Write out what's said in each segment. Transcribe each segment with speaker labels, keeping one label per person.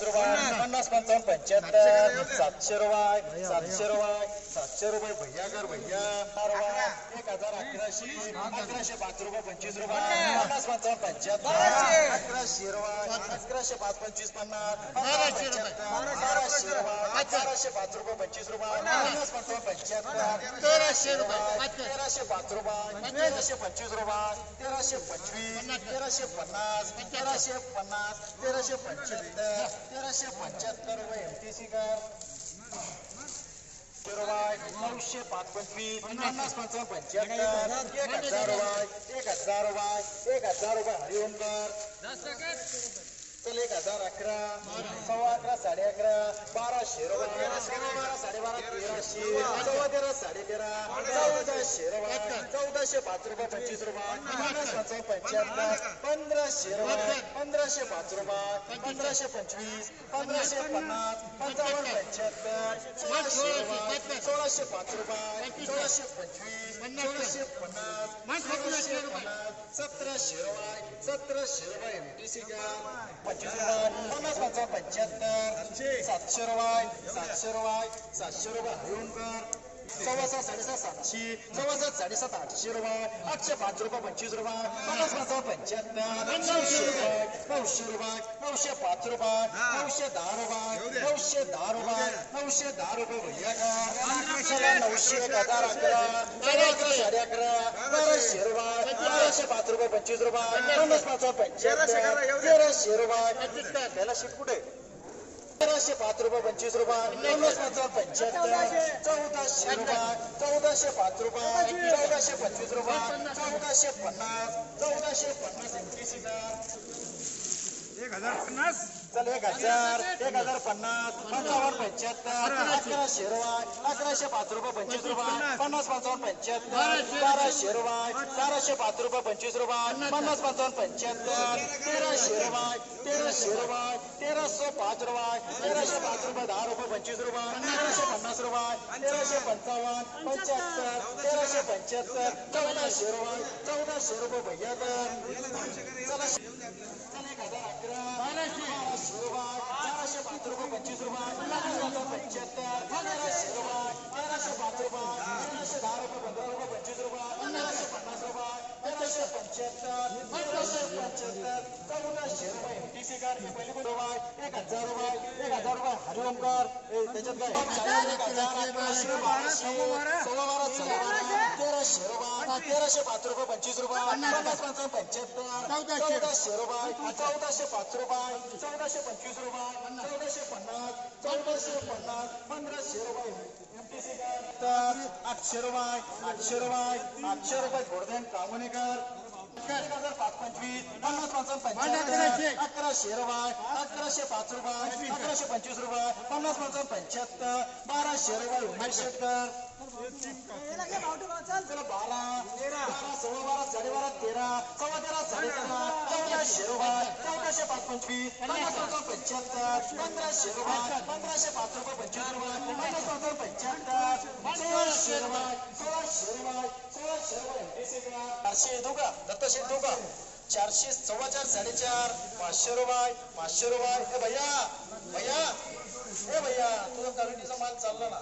Speaker 1: पंचवीस रुपये पन्नास पंचावन्न पंच्याहत्तर सातशे रुपये सातशे रुपये सातशे रुपये भैया कर भैया. एक हजार अकराशे अकराशे. पाच रुपये पंचवीस रुपये. अकराशे पाच पंचवीस पन्नास बाराशे पाच रुपये पंचवीस रुपये पंच्याहत्तर तेराशे रुपये तेराशे पाच रुपये तेराशे पंचवीस रुपये तेराशे पंचवीस तेराशे पन्नास तेराशे पन्नास तेराशे पंच्याहत्तर तेराशे पंच्याहत्तर रुपये एम टी कर नऊशे पाच पंचवीस पन्नास पंचावन्न पंच्याहत्तर एक हजार रुपये एक हजार रुपये एक हजार रुपये हरिओमकर चल एक हजार अकरा सव्वा अकरा साडे अकरा बाराशे रुपये. बारा साडेबारा तेराशे सव्वा तेरा साडे तेरा चौदाशे रुपये चौदाशे पाच रुपये पंचवीस रुपये पन्नास पंचावन्न पंच्याहत्तर पंधराशे रुपये पंधराशे पाच रुपये पंधराशे पंचवीस पंधराशे पन्नास पंचावन्न पंच्याहत्तर सोळाशे रुपये. सोळाशे पाच रुपये सोळाशे पंचवीस सोळाशे पन्नास सोळाशे पन्नास सतराशे रुपये सतराशे रुपये एम टी सी का पंचवीस पन्नास पंचावन्न पंच्याहत्तर सातशे रुपये सातशे रुपये सातशे रुपये हरिओमकर सव्वा सात साडेसात सातशे सव्वा सात साडेसात आठशे रुपये आठशे पाच रुपये पंचवीस रुपये पन्नास पंचावन्न पंच्याहत्तर नऊशे रुपये नऊशे रुपये नऊशे पाच रुपये नऊशे दहा रुपये नऊशे दहा रुपये नऊशे दहा रुपये भैया का चला नऊशे एक हजार अकरा साडे अकरा साडे अकरा बाराशे रुपये बाराशे पाच रुपये पंचवीस रुपये पन्नास पंचावन्न पंच्याहत्तर तेराशे रुपये त्याला शिट कुठे तेराशे पाच रुपये पंचवीस रुपये पंच्याहत्तर चौदाशे रुपये चौदाशे पाच रुपये चौदाशे पंचवीस रुपये चौदाशे पन्नास चौदाशे पन्नास एकवीस
Speaker 2: एक हजार पन्नास?
Speaker 1: चल एक हजार एक हजार पन्नास पंचावन्न पंच्याहत्तर अकराशे रुपये अकराशे पाच रुपये पंचवीस रुपये पन्नास पंचावन्न पंच्याहत्तर बाराशे रुपये बाराशे पाच रुपये पंचवीस रुपये पन्नास पंचावन्न पंच्याहत्तर तेराशे रुपये तेराशे रुपये तेराशे पाच रुपये तेराशे पाच रुपये दहा रुपये पंचवीस रुपये तेराशे पन्नास रुपये तेराशे पंचावन्न पंच्याहत्तर तेराशे पंच्याहत्तर चौदाशे रुपये चौदाशे रुपये भैया चला एक हजार अकरा. बाराशे रुपये बाराशे पाच रुपये पंचवीस पंच्याहत्तर रुपये तेराशे पाच रुपये तेराशे दहा रुपये पंधरा रुपये पंचवीस रुपये पंधराशे पन्नास रुपये तेराशे पंच्याहत्तर पंधराशे पंच्याहत्तर चौदाशे रुपये. कार पहिली रुपये एक हजार रुपये एक हजार रुपये हरिओमकर त्याच्यात काय? तेराशे रुपये. तेराशे पाच रुपये पंचवीस रुपये. पन्नास पंचावन्न पंच्याहत्तर. चौदाशे. रुपये. चौदाशे पाच रुपये. चौदाशे पंचवीस रुपये. चौदाशे पन्नास. चौदाशे पन्नास. पंधराशे रुपये. आठशे रुपये आठशे रुपये आठशे रुपये. गोडधन कामणेकर. पाच पंचवीस पन्नास पंचावन्न पंच्याहत्तर अकराशे रुपये अकराशे पाच रुपये अकराशे पंचवीस रुपये पन्नास पंचावन्न पंच्याहत्तर बाराशे रुपये शेटकर बारा बारा साडेबारा तेरा सव्वा तेरा साडे तेरा चौदाशे रुपये चौदाशे पाच पंचवीस पन्नास पंचावन्न पंच्याहत्तर पंधराशे रुपये पंधराशे पाच रुपये पंचवीस रुपये पन्नास पंचावन्न पंच्याहत्तर सोळाशे रुपये सोळाशे रुपये. चारशे येतो का दत्तशेठ देऊ का चारशे सव्वा चार साडेचार पाचशे रुपये पाचशे रुपये. ए भैया भैया ए भैया तुझा कमिटीचा माल चालला ना.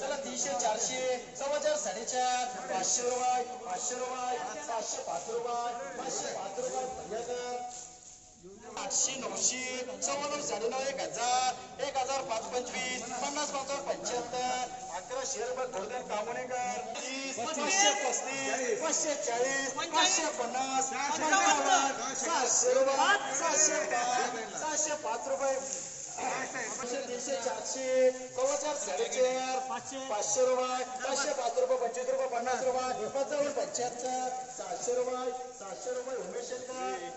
Speaker 1: चला तीनशे चारशे सव्वा चार साडेचार पाचशे रुपये पाचशे रुपये पाचशे पाच रुपये पाचशे पाच रुपये आठशे नऊशे सव्वा नऊ साडेनऊ एक हजार एक हजार पाच पंचवीस पन्नास हजार पंच्याहत्तर अकराशे रुपये गोल्डन कामणेकर. पाचशे पस्तीस पाचशे चाळीस पाचशे पन्नास सहाशे पाच रुपये पाचशे तीनशे चारशे सव्वा चार साडेचार पाचशे पाचशे रुपये पाचशे पाच रुपये पंचवीस रुपये पन्नास रुपये पंचावन्न पंच्याहत्तर सहाशे रुपये सातशे रुपये उमेश रुपये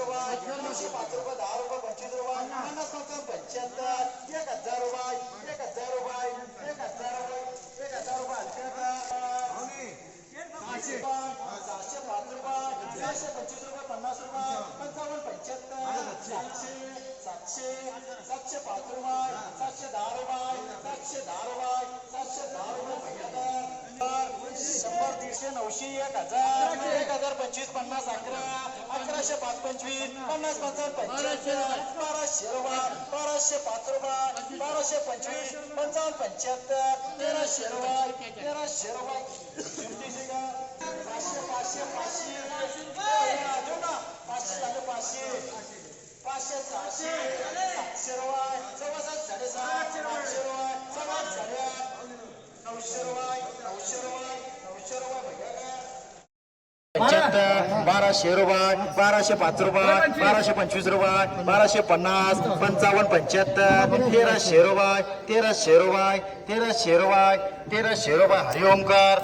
Speaker 1: रुपये नऊशे पाच रुपये दहा रुपये पंचवीस रुपये पन्नास पंचावन्न पंच्याहत्तर एक हजार रुपये एक हजार रुपये एक हजार रुपये एक हजार रुपये हलक्यात सहाशे. सहाशे पाच रुपये सहाशे पंचवीस रुपये पन्नास रुपये पंचावन्न पंच्याहत्तर सातशे सातशे सातशे पाच रुपये सातशे दहा रुपये सातशे दहा रुपये सातशे दहा रुपये पंच्याहत्तर शंभर दीडशे नऊशे एक हजार एक हजार पंचवीस पन्नास अकरा बाराशे पाच पंचवीस पन्नास पंचावन्न पंच्याहत्तर बाराशे रुपये बाराशे पाच रुपये बाराशे पंचवीस पंचावन्न पंच्याहत्तर तेराशे रुपये तेराशे रुपये. पाचशे पाचशे पाचशे. देऊ ना पाचशे झाले पाचशे. पाचशे सहाशे. सातशे रुपये सव्वा सात साडेसात आठशे रुपये सव्वा आठ. साडेआठ नऊशे रुपये नऊशे रुपये नऊशे रुपये भैया का? पंच्याहत्तर बाराशे रुपये बाराशे पाच रुपये बाराशे पंचवीस रुपये बाराशे पन्नास पंचावन्न पंच्याहत्तर तेराशे रुपये तेराशे रुपये तेराशे रुपये तेराशे रुपये. हरिओमकर